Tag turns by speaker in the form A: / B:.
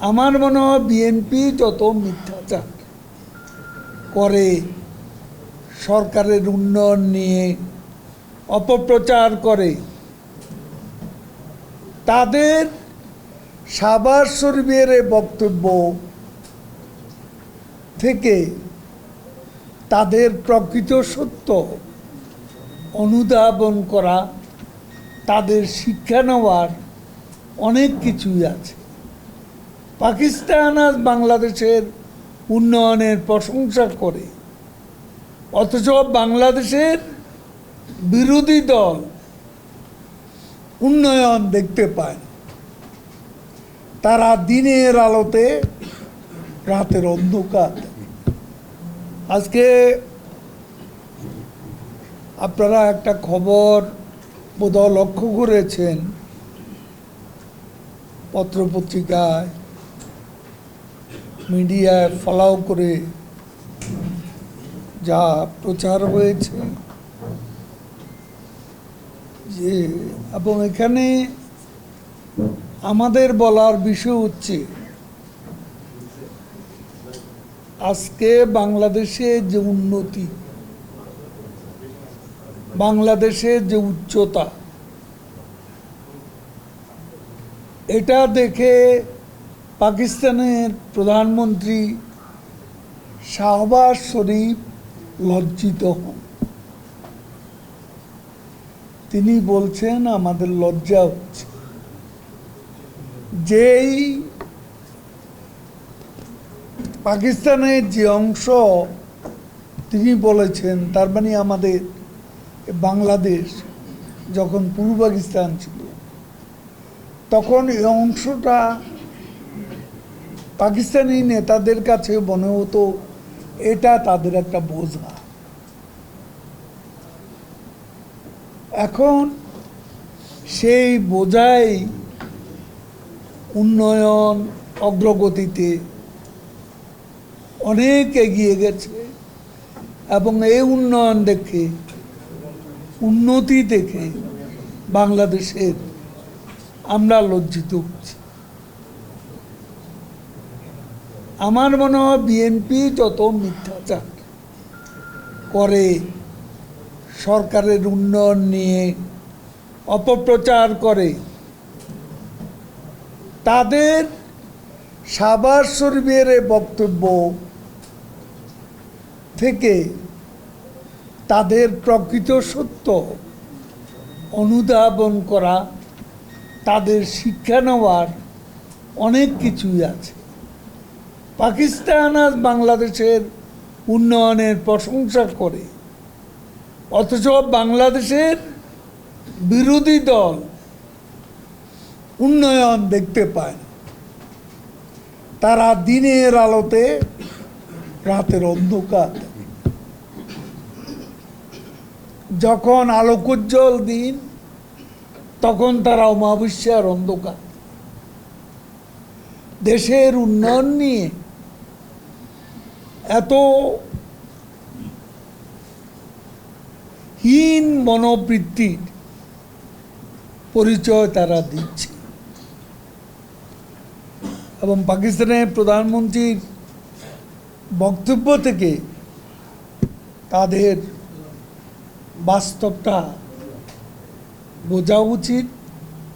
A: আমার মনে হয় বিএনপি যত মিথ্যাচার করে, সরকারের উন্নয়ন নিয়ে অপপ্রচার করে, তাদের সাবার শরীফের বক্তব্য থেকে তাদের প্রকৃত সত্য অনুধাবন করা, তাদের শিক্ষা নেওয়ার অনেক কিছুই আছে। পাকিস্তান আজ বাংলাদেশের উন্নয়নের প্রশংসা করে। অথচ বাংলাদেশের বিরোধী দল উন্নয়ন দেখতে পায় তারা দিনের আলোতে রাতের অন্ধকার। আজকে আপনারা একটা খবর বোধহয় লক্ষ্য করেছেন, পত্রপত্রিকায়। মিডিয়ায় ফলাও করে যা প্রচার হয়েছে, যে এবং এখানে আমাদের বলার বিষয় হচ্ছে, আজকে বাংলাদেশে যে উন্নতি বাংলাদেশের যে উচ্চতা, এটা দেখে পাকিস্তানের প্রধানমন্ত্রী শাহবাজ শরীফ লজ্জিত হন। তিনি বলছেন, আমাদের লজ্জা হচ্ছে যেই পাকিস্তানের যে অংশ, তিনি বলেছেন, তার মানে আমাদের বাংলাদেশ যখন পূর্ব পাকিস্তান ছিল, তখন এই অংশটা পাকিস্তানি নেতাদের কাছে মনে হতো এটা তাদের একটা বোঝা এখন সেই বোঝাই উন্নয়ন, অগ্রগতিতে অনেক এগিয়ে গেছে এবং এই উন্নয়ন দেখে, উন্নতি দেখে বাংলাদেশের আমরা লজ্জিত হচ্ছি। আমার মনে হয় বিএনপি যত মিথ্যাচার করে, সরকারের উন্নয়ন নিয়ে অপপ্রচার করে, তাদের সাবার শরীফের বক্তব্য থেকে তাদের প্রকৃত সত্য অনুধাবন করা, তাদের শিক্ষা নেওয়ার অনেক কিছুই আছে। পাকিস্তান আজ বাংলাদেশের উন্নয়নের প্রশংসা করে। অথচ বাংলাদেশের বিরোধী দল উন্নয়ন দেখতে পায় তারা দিনের আলোতে রাতের অন্ধকার। যখন আলোকোজ্জ্বল দিন, তখন তারা অমাবস্যার অন্ধকার। দেশের উন্নয়ন নিয়ে এত হীন মনোবৃত্তির পরিচয় তারা দিচ্ছে। এবং পাকিস্তানের প্রধানমন্ত্রীর বক্তব্য থেকে তাদের বাস্তবটা বোঝা উচিত।